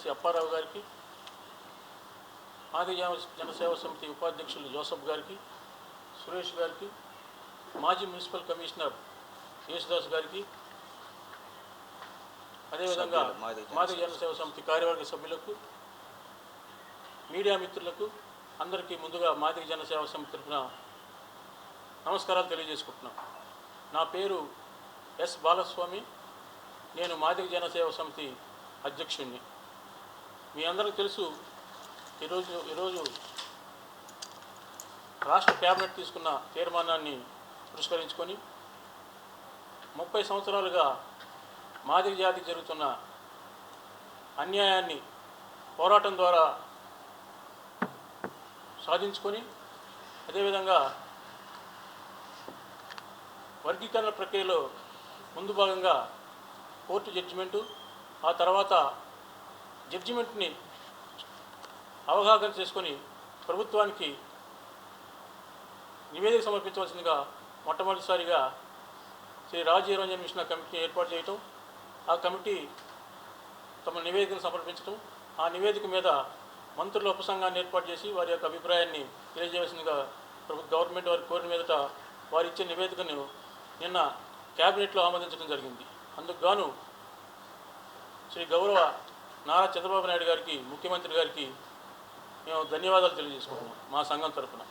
కార్యదర్శి అప్పారావు గారికి ఆది జన జనసేవ సమితి ఉపాధ్యక్షులు జోసఫ్ గారికి సురేష్ గారికి మాజీ మున్సిపల్ కమిషనర్ యేసుదాస్ గారికి అదేవిధంగా మాది జనసేవ మాది సమితి కార్యవర్గ సభ్యులకు మీడియా మిత్రులకు అందరికీ ముందుగా మాదిగ జనసేవ సమితి తరఫున నమస్కారాలు తెలియజేసుకుంటున్నాం. నా పేరు ఎస్ బాలస్వామి నేను మాదిగ జనసేవ సమితి అధ్యక్షుడిని మీ అందరికీ తెలుసు ఈరోజు ఈరోజు రాష్ట్ర క్యాబినెట్ తీసుకున్న తీర్మానాన్ని పురస్కరించుకొని ముప్పై సంవత్సరాలుగా మాదిరి జాతికి జరుగుతున్న అన్యాయాన్ని పోరాటం ద్వారా సాధించుకొని అదేవిధంగా వర్గీకరణ ప్రక్రియలో ముందు భాగంగా కోర్టు జడ్జిమెంటు ఆ తర్వాత జడ్జిమెంట్ని అవగాహన చేసుకొని ప్రభుత్వానికి నివేదిక సమర్పించవలసిందిగా మొట్టమొదటిసారిగా శ్రీ రాజీవ్ రంజన్ మిషన్ కమిటీని ఏర్పాటు చేయటం ఆ కమిటీ తమ నివేదికను సమర్పించడం ఆ నివేదిక మీద మంత్రుల ఉపసంఘాన్ని ఏర్పాటు చేసి వారి యొక్క అభిప్రాయాన్ని తెలియజేయవలసిందిగా ప్రభుత్వ గవర్నమెంట్ వారి కోరిన మీదట వారు ఇచ్చే నివేదికను నిన్న క్యాబినెట్లో ఆమోదించడం జరిగింది. అందుకు గాను శ్రీ గౌరవ నారా చంద్రబాబు నాయుడు గారికి ముఖ్యమంత్రి గారికి మేము ధన్యవాదాలు తెలియజేసుకుంటున్నాం మా సంఘం తరఫున.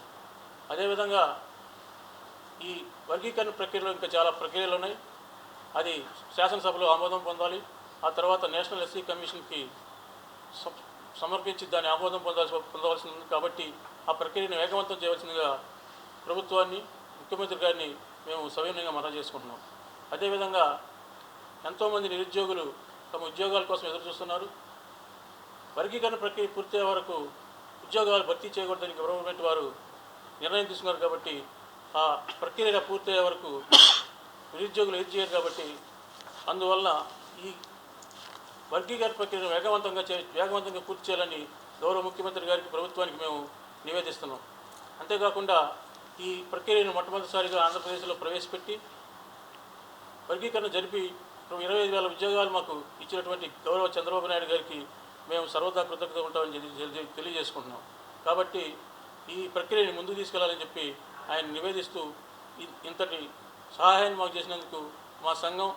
అదేవిధంగా ఈ వర్గీకరణ ప్రక్రియలో ఇంకా చాలా ప్రక్రియలు ఉన్నాయి. అది శాసనసభలో ఆమోదం పొందాలి. ఆ తర్వాత నేషనల్ ఎస్సీ కమిషన్కి సమర్పించి దాన్ని ఆమోదం పొందాల్సి పొందవలసింది కాబట్టి ఆ ప్రక్రియను వేగవంతం చేయవలసిందిగా ప్రభుత్వాన్ని ముఖ్యమంత్రి గారిని మేము సవినయంగా మనం చేసుకుంటున్నాం. అదేవిధంగా ఎంతోమంది నిరుద్యోగులు తమ ఉద్యోగాల కోసం ఎదురు చూస్తున్నారు వర్గీకరణ ప్రక్రియ పూర్తయ్యే వరకు ఉద్యోగాలు భర్తీ చేయకూడదని గవర్నమెంట్ వారు నిర్ణయం తీసుకున్నారు కాబట్టి ఆ ప్రక్రియ పూర్తయ్యే వరకు నిరుద్యోగులు ఎదురు చేయరు కాబట్టి అందువలన ఈ వర్గీకరణ ప్రక్రియను వేగవంతంగా చే వేగవంతంగా పూర్తి చేయాలని గౌరవ ముఖ్యమంత్రి గారికి ప్రభుత్వానికి మేము నివేదిస్తున్నాం. అంతేకాకుండా ఈ ప్రక్రియను మొట్టమొదటిసారిగా ఆంధ్రప్రదేశ్లో ప్రవేశపెట్టి వర్గీకరణ జరిపి ఇరవై ఐదు వేల ఉద్యోగాలు మాకు ఇచ్చినటువంటి గౌరవ చంద్రబాబు నాయుడు గారికి మేము సర్వదా కృతజ్ఞత ఉంటామని తెలియజేసుకుంటున్నాం. కాబట్టి ఈ ప్రక్రియని ముందుకు తీసుకెళ్ళాలని చెప్పి ఆయన నివేదిస్తూ ఇంతటి సహాయాన్ని మాకు చేసినందుకు మా సంఘం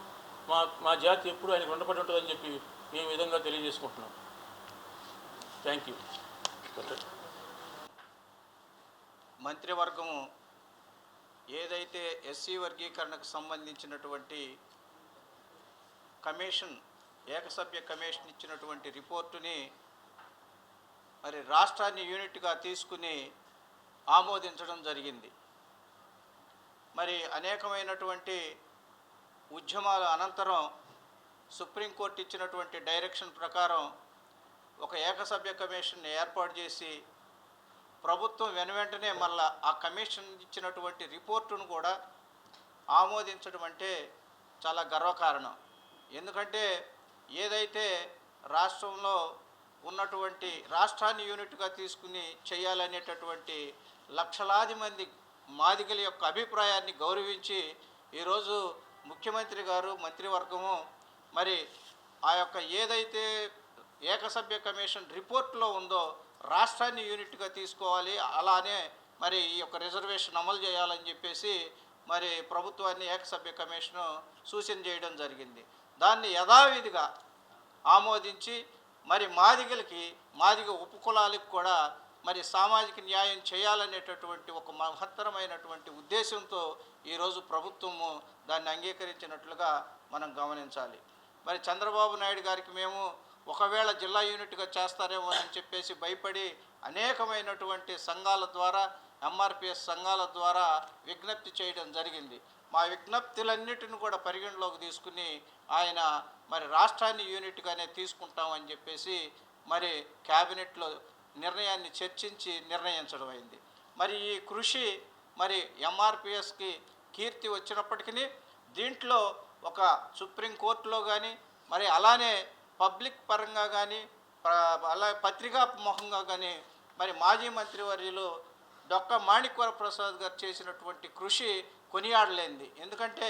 మా మా జాతి ఎప్పుడు ఆయనకు రుణపడి ఉంటుందని చెప్పి మేము విధంగా తెలియజేసుకుంటున్నాం. థ్యాంక్ యూ మంత్రివర్గము ఏదైతే ఎస్సీ వర్గీకరణకు సంబంధించినటువంటి కమిషన్ ఏకసభ్య కమిషన్ ఇచ్చినటువంటి రిపోర్టుని మరి రాష్ట్రాన్ని యూనిట్గా తీసుకుని ఆమోదించడం జరిగింది. మరి అనేకమైనటువంటి ఉద్యమాల అనంతరం సుప్రీంకోర్టు ఇచ్చినటువంటి డైరెక్షన్ ప్రకారం ఒక ఏకసభ్య కమిషన్ ఏర్పాటు చేసి ప్రభుత్వం వెనువెంటనే మళ్ళా ఆ కమిషన్ ఇచ్చినటువంటి రిపోర్టును కూడా ఆమోదించడం అంటే చాలా గర్వకారణం. ఎందుకంటే ఏదైతే రాష్ట్రంలో ఉన్నటువంటి రాష్ట్రాన్ని యూనిట్గా తీసుకుని చేయాలనేటటువంటి లక్షలాది మంది మాదిగల యొక్క అభిప్రాయాన్ని గౌరవించి ఈరోజు ముఖ్యమంత్రి గారు మంత్రివర్గము మరి ఆ యొక్క ఏదైతే ఏకసభ్య కమిషన్ రిపోర్ట్లో ఉందో రాష్ట్రాన్ని యూనిట్గా తీసుకోవాలి అలానే మరి ఈ యొక్క రిజర్వేషన్ అమలు చేయాలని చెప్పేసి మరి ప్రభుత్వాన్ని ఏకసభ్య కమిషను సూచన చేయడం జరిగింది. దాన్ని యథావిధిగా ఆమోదించి మరి మాదిగలకి మాదిగ ఉపకులాలకు కూడా మరి సామాజిక న్యాయం చేయాలనేటటువంటి ఒక మహత్తరమైనటువంటి ఉద్దేశంతో ఈరోజు ప్రభుత్వము దాన్ని అంగీకరించినట్లుగా మనం గమనించాలి. మరి చంద్రబాబు నాయుడు గారికి మేము ఒకవేళ జిల్లా యూనిట్గా చేస్తారేమో అని చెప్పేసి భయపడి అనేకమైనటువంటి సంఘాల ద్వారా ఎంఆర్పిఎస్ సంఘాల ద్వారా విజ్ఞప్తి చేయడం జరిగింది. మా విజ్ఞప్తులన్నిటిని కూడా పరిగణలోకి తీసుకుని ఆయన మరి రాష్ట్రాన్ని యూనిట్గానే తీసుకుంటామని చెప్పేసి మరి క్యాబినెట్లో నిర్ణయాన్ని చర్చించి నిర్ణయించడం అయింది. మరి ఈ కృషి మరి ఎంఆర్పిఎస్కి కీర్తి వచ్చినప్పటికీ దీంట్లో ఒక సుప్రీంకోర్టులో కానీ మరి అలానే పబ్లిక్ పరంగా కానీ అలా పత్రికా ముఖంగా కానీ మరి మాజీ మంత్రివర్యులు డొక్క మాణిక్వర ప్రసాద్ గారు చేసినటువంటి కృషి కొనియాడలేంది. ఎందుకంటే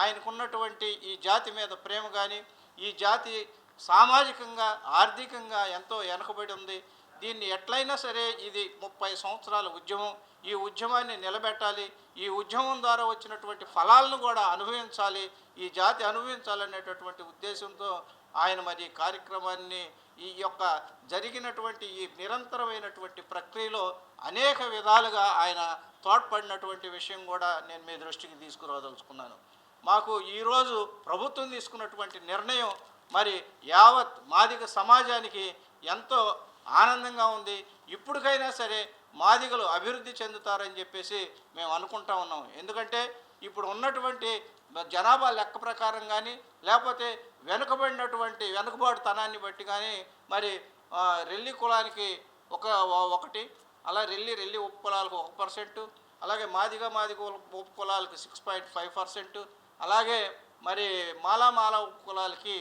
ఆయనకున్నటువంటి ఈ జాతి మీద ప్రేమ కానీ ఈ జాతి సామాజికంగా ఆర్థికంగా ఎంతో వెనకబడి ఉంది. దీన్ని ఎట్లయినా సరే ఇది ముప్పై సంవత్సరాల ఉద్యమం. ఈ ఉద్యమాన్ని నిలబెట్టాలి. ఈ ఉద్యమం ద్వారా వచ్చినటువంటి ఫలాలను కూడా అనుభవించాలి. ఈ జాతి అనుభవించాలనేటటువంటి ఉద్దేశంతో ఆయన మరి కార్యక్రమాన్ని ఈ యొక్క జరిగినటువంటి ఈ నిరంతరమైనటువంటి ప్రక్రియలో అనేక విధాలుగా ఆయన తోడ్పడినటువంటి విషయం కూడా నేను మీ దృష్టికి తీసుకురాదలుచుకున్నాను. మాకు ఈరోజు ప్రభుత్వం తీసుకున్నటువంటి నిర్ణయం మరి యావత్ మాదిగ సమాజానికి ఎంతో ఆనందంగా ఉంది. ఇప్పటికైనా సరే మాదిగలు అభివృద్ధి చెందుతారని చెప్పేసి మేము అనుకుంటా ఉన్నాం. ఎందుకంటే ఇప్పుడు ఉన్నటువంటి జనాభా లెక్క ప్రకారం కానీ లేకపోతే వెనుకబడినటువంటి వెనుకబాటుతనాన్ని బట్టి కానీ మరి రెల్లి కులానికి ఒక ఒకటి అలా రెల్లి రెల్లి ఉప కులాలకు ఒక పర్సెంట్ అలాగే మాదిగ మాదిగ ఉప కులాలకు సిక్స్ పాయింట్ ఫైవ్ పర్సెంట్ అలాగే మరి మాలా ఉప్పు ఉప కులాలకి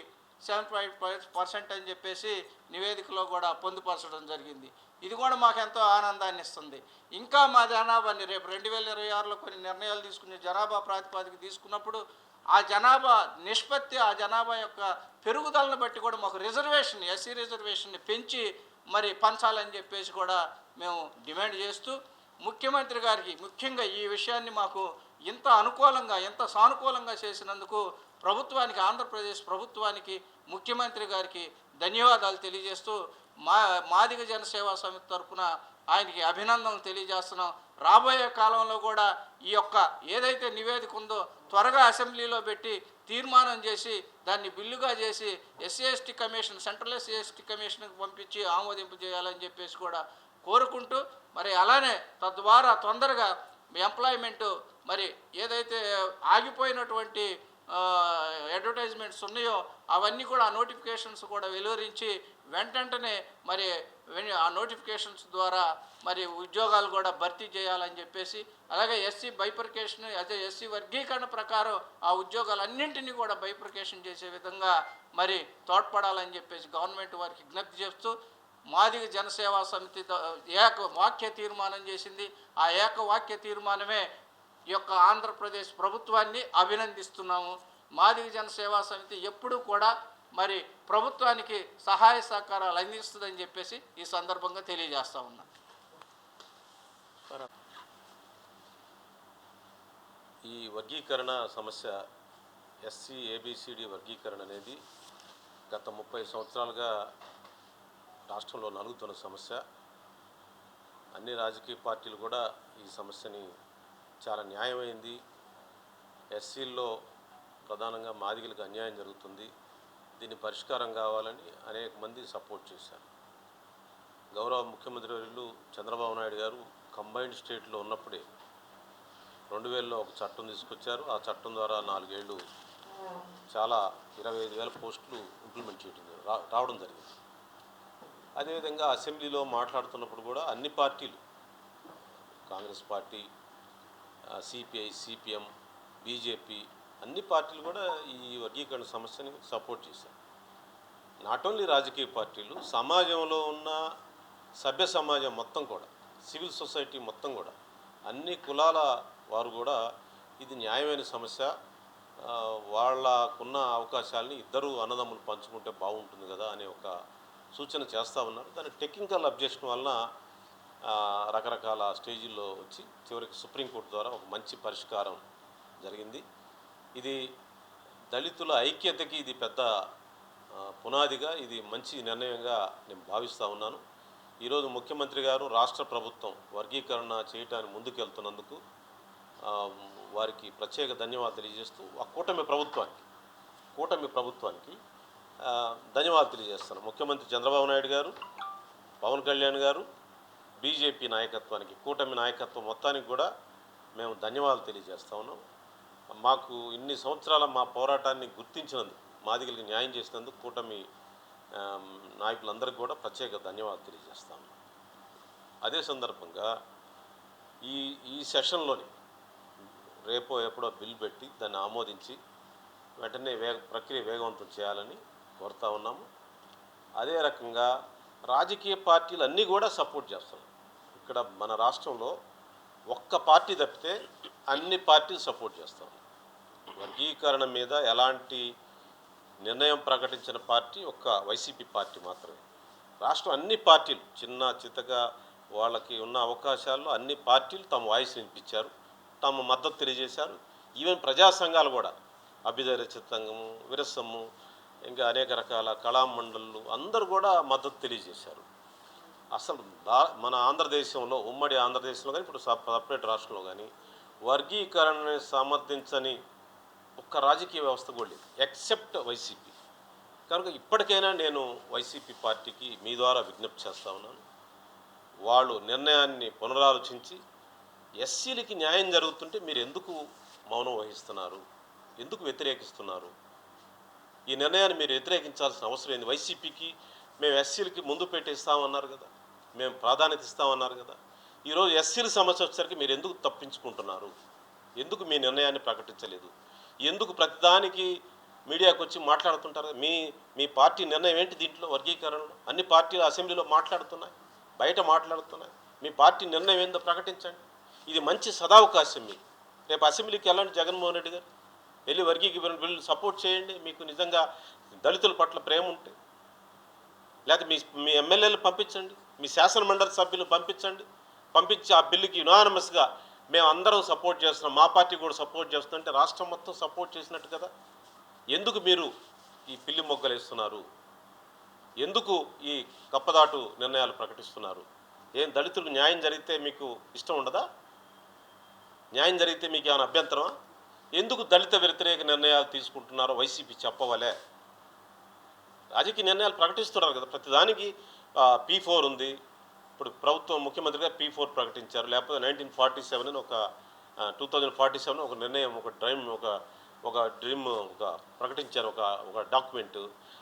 సెవెన్ పాయింట్ ఫైవ్ పర్సెంట్ అని చెప్పేసి నివేదికలో కూడా పొందుపరచడం జరిగింది. ఇది కూడా మాకు ఎంతో ఆనందాన్ని ఇస్తుంది. ఇంకా మా జనాభాని రేపు రెండు వేల ఇరవై ఆరులో కొన్ని నిర్ణయాలు తీసుకుని జనాభా ప్రాతిపదిక తీసుకున్నప్పుడు ఆ జనాభా నిష్పత్తి ఆ జనాభా యొక్క పెరుగుదలను బట్టి కూడా మాకు రిజర్వేషన్ ఎస్సీ రిజర్వేషన్ని పెంచి మరి పంచాలని చెప్పేసి కూడా మేము డిమాండ్ చేస్తూ ముఖ్యమంత్రి గారికి ముఖ్యంగా ఈ విషయాన్ని మాకు ఇంత అనుకూలంగా ఇంత సానుకూలంగా చేసినందుకు ప్రభుత్వానికి ఆంధ్రప్రదేశ్ ప్రభుత్వానికి ముఖ్యమంత్రి గారికి ధన్యవాదాలు తెలియజేస్తూ మా మాదిగ జనసేవా సమితి తరఫున ఆయనకి అభినందనలు తెలియజేస్తున్నాం. రాబోయే కాలంలో కూడా ఈ యొక్క ఏదైతే నివేదిక ఉందో త్వరగా అసెంబ్లీలో పెట్టి తీర్మానం చేసి దాన్ని బిల్లుగా చేసి SC ST commission central SC ST కమిషన్కి పంపించి ఆమోదింపు చేయాలని చెప్పేసి కూడా కోరుకుంటూ మరి అలానే తద్వారా తొందరగా ఎంప్లాయ్మెంటు మరి ఏదైతే ఆగిపోయినటువంటి అడ్వర్టైజ్మెంట్స్ ఉన్నాయో అవన్నీ కూడా ఆ నోటిఫికేషన్స్ కూడా వెలువరించి వెంటనే మరి వెన్- ఆ నోటిఫికేషన్స్ ద్వారా మరి ఉద్యోగాలు కూడా భర్తీ చేయాలని చెప్పేసి అలాగే ఎస్సీ బైపర్కేషన్ అదే ఎస్సీ వర్గీకరణ ప్రకారం ఆ ఉద్యోగాలన్నింటినీ కూడా బైపర్కేషన్ చేసే విధంగా మరి తోడ్పడాలని చెప్పేసి గవర్నమెంట్ వారికి విజ్ఞప్తి చేస్తూ మాదిగ జనసేవా సమితి ఏక వాక్య తీర్మానం చేసింది. ఆ ఏక వాక్య తీర్మానమే ఈ యొక్క ఆంధ్రప్రదేశ్ ప్రభుత్వాన్ని అభినందిస్తున్నాము. మాదిగ జనసేవా సమితి ఎప్పుడూ కూడా మరి ప్రభుత్వానికి సహాయ సహకారాలు అందిస్తుందని చెప్పేసి ఈ సందర్భంగా తెలియజేస్తా ఉన్నా. ఈ వర్గీకరణ సమస్య ఎస్సీ ఏబిసిడి వర్గీకరణ అనేది గత ముప్పై సంవత్సరాలుగా రాష్ట్రంలో నలుగుతున్న సమస్య. అన్ని రాజకీయ పార్టీలు కూడా ఈ సమస్యని చాలా న్యాయమైంది. ఎస్సీల్లో ప్రధానంగా మాదిగలకు అన్యాయం జరుగుతుంది. దీని పరిష్కారం కావాలని అనేక మంది సపోర్ట్ చేశారు. గౌరవ ముఖ్యమంత్రి వర్యులు చంద్రబాబు నాయుడు గారు కంబైన్డ్ స్టేట్లో ఉన్నప్పుడే రెండు వేలలో ఒక చట్టం తీసుకొచ్చారు. ఆ చట్టం ద్వారా నాలుగేళ్ళు చాలా ఇరవై ఐదు వేల పోస్టులు ఇంప్లిమెంట్ చేయడం రా- రావడం జరిగింది. అదేవిధంగా అసెంబ్లీలో మాట్లాడుతున్నప్పుడు కూడా అన్ని పార్టీలు Congress party CPI CPM BJP అన్ని పార్టీలు కూడా ఈ వర్గీకరణ సమస్యని సపోర్ట్ చేశారు. నాట్ ఓన్లీ రాజకీయ పార్టీలు సమాజంలో ఉన్న సభ్య సమాజం మొత్తం కూడా సివిల్ సొసైటీ మొత్తం కూడా అన్ని కులాల వారు కూడా ఇది న్యాయమైన సమస్య. వాళ్ళకున్న అవకాశాలని ఇద్దరు అన్నదమ్ములు పంచుకుంటే బాగుంటుంది కదా అనే ఒక సూచన చేస్తూ ఉన్నారు. దాని టెక్నికల్ అబ్జెక్షన్ వలన రకరకాల స్టేజీల్లో వచ్చి చివరికి సుప్రీంకోర్టు ద్వారా ఒక మంచి పరిష్కారం జరిగింది. ఇది దళితుల ఐక్యతకి ఇది పెద్ద పునాదిగా ఇది మంచి నిర్ణయంగా నేను భావిస్తూ ఉన్నాను. ఈరోజు ముఖ్యమంత్రి గారు రాష్ట్ర ప్రభుత్వం వర్గీకరణ చేయటానికి ముందుకెళ్తున్నందుకు వారికి ప్రత్యేక ధన్యవాదాలు తెలియజేస్తూ ఆ కూటమి ప్రభుత్వానికి కూటమి ప్రభుత్వానికి ధన్యవాదాలు తెలియజేస్తాను ముఖ్యమంత్రి చంద్రబాబు నాయుడు గారు పవన్ కళ్యాణ్ గారు బీజేపీ నాయకత్వానికి కూటమి నాయకత్వం మొత్తానికి కూడా మేము ధన్యవాదాలు తెలియజేస్తా ఉన్నాం. మాకు ఇన్ని సంవత్సరాల మా పోరాటాన్ని గుర్తించినందుకు మాదిగలకి న్యాయం చేసినందుకు కూటమి నాయకులందరికీ కూడా ప్రత్యేక ధన్యవాదాలు తెలియజేస్తాను అదే సందర్భంగా ఈ ఈ సెషన్లోని రేపో ఎప్పుడో బిల్ పెట్టి దాన్ని ఆమోదించి వెంటనే వేగ ప్రక్రియ వేగవంతం చేయాలని కోరుతా ఉన్నాము. అదే రకంగా రాజకీయ పార్టీలు అన్నీ కూడా సపోర్ట్ చేస్తున్నాయి. ఇక్కడ మన రాష్ట్రంలో ఒక్క పార్టీ తప్పితే అన్ని పార్టీలు సపోర్ట్ చేస్తాం వర్గీకరణ మీద ఎలాంటి నిర్ణయం ప్రకటించిన పార్టీ ఒక్క వైసీపీ పార్టీ మాత్రమే. రాష్ట్రం అన్ని పార్టీలు చిన్న చితగా వాళ్ళకి ఉన్న అవకాశాల్లో అన్ని పార్టీలు తమ వాయిస్ వినిపించారు తమ మద్దతు తెలియజేశారు. ఈవెన్ ప్రజా సంఘాలు కూడా. అభ్యుదయ రచితంగము విరసము ఇంకా అనేక రకాల కళామండళ్ళు అందరూ కూడా మద్దతు తెలియజేశారు. అసలు దా మన ఆంధ్రదేశంలో ఉమ్మడి ఆంధ్రదేశంలో కానీ ఇప్పుడు సపరేట్ రాష్ట్రంలో కానీ వర్గీకరణని సమర్థించని ఒక్క రాజకీయ వ్యవస్థ కూడా లేదు ఎక్సెప్ట్ వైసీపీ. కనుక ఇప్పటికైనా నేను వైసీపీ పార్టీకి మీ ద్వారా విజ్ఞప్తి చేస్తా ఉన్నాను. వాళ్ళు నిర్ణయాన్ని పునరాలోచించి ఎస్సీలకి న్యాయం జరుగుతుంటే మీరు ఎందుకు మౌనం వహిస్తున్నారు? ఎందుకు వ్యతిరేకిస్తున్నారు? ఈ నిర్ణయాన్ని మీరు వ్యతిరేకించాల్సిన అవసరం ఏంది? వైసీపీకి మేము ఎస్సీలకి ముందు పెట్టిస్తామన్నారు కదా. మేము ప్రాధాన్యత ఇస్తామన్నారు కదా. ఈరోజు ఎస్సీల సమస్య వచ్చేసరికి మీరు ఎందుకు తప్పించుకుంటున్నారు? ఎందుకు మీ నిర్ణయాన్ని ప్రకటించలేదు? ఎందుకు ప్రతిదానికి మీడియాకు వచ్చి మాట్లాడుతుంటారు? మీ మీ పార్టీ నిర్ణయం ఏంటి దీంట్లో వర్గీకరణలో? అన్ని పార్టీలు అసెంబ్లీలో మాట్లాడుతున్నాయి బయట మాట్లాడుతున్నాయి. మీ పార్టీ నిర్ణయం ఏందో ప్రకటించండి. ఇది మంచి సదావకాశం మీకు రేపు అసెంబ్లీకి వెళ్ళండి జగన్మోహన్ రెడ్డి గారు. వెళ్ళి వర్గీకరణ బిల్లు సపోర్ట్ చేయండి. మీకు నిజంగా దళితుల పట్ల ప్రేమ ఉంటే. లేకపోతే మీ మీ ఎమ్మెల్యేలు పంపించండి. మీ శాసనమండలి సభ్యులు పంపించండి. పంపించి ఆ బిల్లుకి యునానమస్గా మేము అందరం సపోర్ట్ చేస్తున్నాం. మా పార్టీ కూడా సపోర్ట్ చేస్తుంటే రాష్ట్రం మొత్తం సపోర్ట్ చేసినట్టు కదా. ఎందుకు మీరు ఈ పిల్లి మొగ్గలేస్తున్నారు ఎందుకు ఈ కప్పదాటు నిర్ణయాలు ప్రకటిస్తున్నారు? ఏం దళితులకు న్యాయం జరిగితే మీకు ఇష్టం ఉండదా? న్యాయం జరిగితే మీకు ఏమైనా అభ్యంతరమా? ఎందుకు దళిత వ్యతిరేక నిర్ణయాలు తీసుకుంటున్నారో వైసీపీ చెప్పవలే. రాజకీయ నిర్ణయాలు ప్రకటిస్తున్నారు కదా ప్రతిదానికి పీ ఫోర్ ఉంది. ఇప్పుడు ప్రభుత్వం ముఖ్యమంత్రిగా పీ ఫోర్ ప్రకటించారు. లేకపోతే నైన్టీన్ ఫార్టీ సెవెన్ అని ఒక టూ థౌజండ్ ఫార్టీ సెవెన్ ఒక నిర్ణయం ఒక డ్రీమ్ ఒక ఒక డ్రీమ్ ఒక ప్రకటించారు ఒక ఒక డాక్యుమెంట్.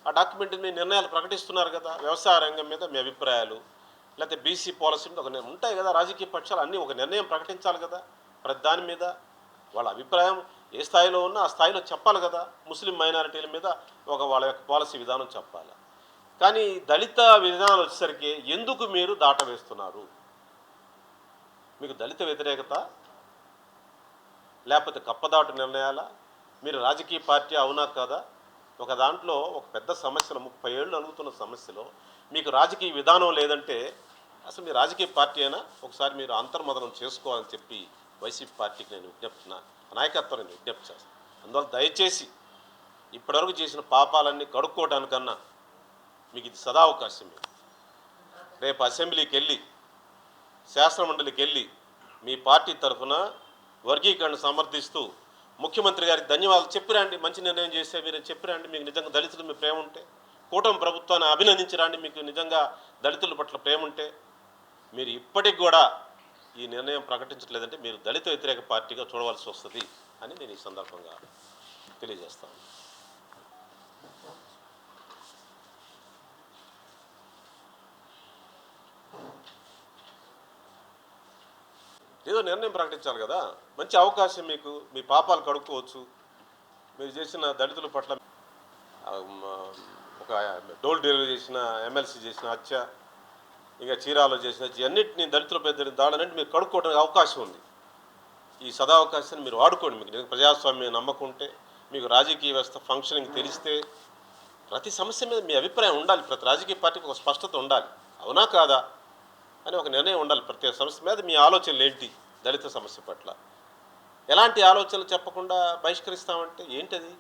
ఆ డాక్యుమెంట్ మీ నిర్ణయాలు ప్రకటిస్తున్నారు కదా వ్యవసాయ రంగం మీద మీ అభిప్రాయాలు. లేకపోతే బీసీ పాలసీ మీద ఒక ఉంటాయి కదా రాజకీయ పక్షాలు అన్నీ ఒక నిర్ణయం ప్రకటించాలి కదా ప్రతి దాని మీద. వాళ్ళ అభిప్రాయం ఏ స్థాయిలో ఉన్నా ఆ స్థాయిలో చెప్పాలి కదా. ముస్లిం మైనారిటీల మీద ఒక వాళ్ళ యొక్క పాలసీ విధానం చెప్పాలి. కానీ దళిత విధానాలు వచ్చేసరికి ఎందుకు మీరు దాట వేస్తున్నారు? మీకు దళిత వ్యతిరేకత? లేకపోతే కప్పదాటు నిర్ణయాల? మీరు రాజకీయ పార్టీ అవునా కదా? ఒక దాంట్లో ఒక పెద్ద సమస్యలో ముప్పై ఏళ్ళు అడుగుతున్న సమస్యలో మీకు రాజకీయ విధానం లేదంటే అసలు మీ రాజకీయ పార్టీ అయినా ఒకసారి మీరు అంతర్మదనం చేసుకోవాలని చెప్పి వైసీపీ పార్టీకి నేను విజ్ఞప్తున్నాను నా నాయకత్వం విజ్ఞప్తి చేస్తాను. అందువల్ల దయచేసి ఇప్పటివరకు చేసిన పాపాలన్నీ కడుక్కోవడానికన్నా మీకు ఇది సదావకాశం మీరు రేపు అసెంబ్లీకి వెళ్ళి శాసనమండలికి వెళ్ళి మీ పార్టీ తరఫున వర్గీకరణ సమర్థిస్తూ ముఖ్యమంత్రి గారికి ధన్యవాదాలు. చెప్పిరండి మంచి నిర్ణయం చేస్తే మీరు చెప్పిరండి మీకు నిజంగా దళితులు మీ ప్రేమ ఉంటే. కూటమి ప్రభుత్వాన్ని అభినందించరండి మీకు నిజంగా దళితుల పట్ల ప్రేమ ఉంటే. మీరు ఇప్పటికి కూడా ఈ నిర్ణయం ప్రకటించట్లేదంటే మీరు దళిత వ్యతిరేక పార్టీగా చూడవలసి వస్తుంది అని నేను ఈ సందర్భంగా తెలియజేస్తాను. ఏదో నిర్ణయం ప్రకటించాలి కదా. మంచి అవకాశం మీకు మీ పాపాలు కడుక్కోవచ్చు. మీరు చేసిన దళితుల పట్ల ఒక డోల్ డెలివరీ చేసిన ఎమ్మెల్సీ చేసిన హత్య ఇంకా చీరాలో చేసిన హత్య అన్నింటినీ దళితులపై జరిగిన మీరు కడుక్కోవడానికి అవకాశం ఉంది. ఈ సదావకాశాన్ని మీరు వాడుకోండి మీకు. నిజంగా ప్రజాస్వామ్యం నమ్మకుంటే మీకు రాజకీయ వ్యవస్థ ఫంక్షనింగ్ తెలిస్తే ప్రతి సమస్య మీద మీ అభిప్రాయం ఉండాలి. ప్రతి రాజకీయ పార్టీకి ఒక స్పష్టత ఉండాలి. అవునా కాదా అని ఒక నిర్ణయం ఉండాలి. ప్రతి సమస్య మీద మీ ఆలోచనలు ఏంటి దళిత సమస్య పట్ల? ఎలాంటి ఆలోచనలు చెప్పకుండా బహిష్కరిస్తామంటే ఏంటది?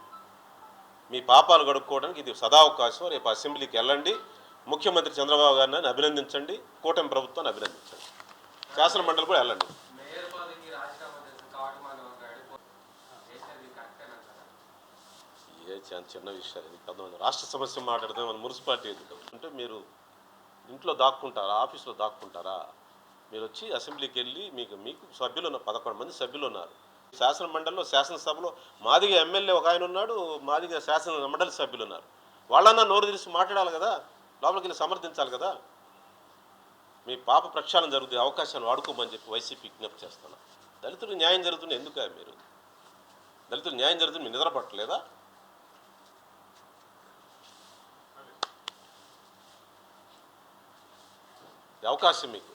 మీ పాపాలు గడుక్కోవడానికి ఇది సదావకాశం. రేపు అసెంబ్లీకి వెళ్ళండి. ముఖ్యమంత్రి చంద్రబాబు గారిని అభినందించండి కూటమి ప్రభుత్వాన్ని అభినందించండి. శాసన మండలి కూడా వెళ్ళండి. ఏ చిన్న చిన్న విషయాలు ఇది రాష్ట్ర సమస్య మాట్లాడితే మన మున్సిపాలిటీ అంటే మీరు ఇంట్లో దాక్కుంటారా ఆఫీస్లో దాక్కుంటారా? మీరు వచ్చి అసెంబ్లీకి వెళ్ళి మీకు మీకు సభ్యులు ఉన్నారు పదకొండు మంది సభ్యులు ఉన్నారు. శాసన మండలిలో శాసనసభలో మాదిగా ఎమ్మెల్యే ఒక ఆయన ఉన్నాడు మాదిగా శాసన మండలి సభ్యులు ఉన్నారు. వాళ్ళన్నా నోరు తెరిచి మాట్లాడాలి కదా? లోపలికి సమర్థించాలి కదా. మీ పాప ప్రక్షాళన జరుగుతుంది అవకాశాన్ని వాడుకోమని చెప్పి వైసీపీ విజ్ఞప్తి చేస్తాను దళితులకు న్యాయం జరుగుతుంది ఎందుకు మీరు? దళితులు న్యాయం జరుగుతుంది మీరు నిద్రపట్టలేదా? అవకాశం మీకు.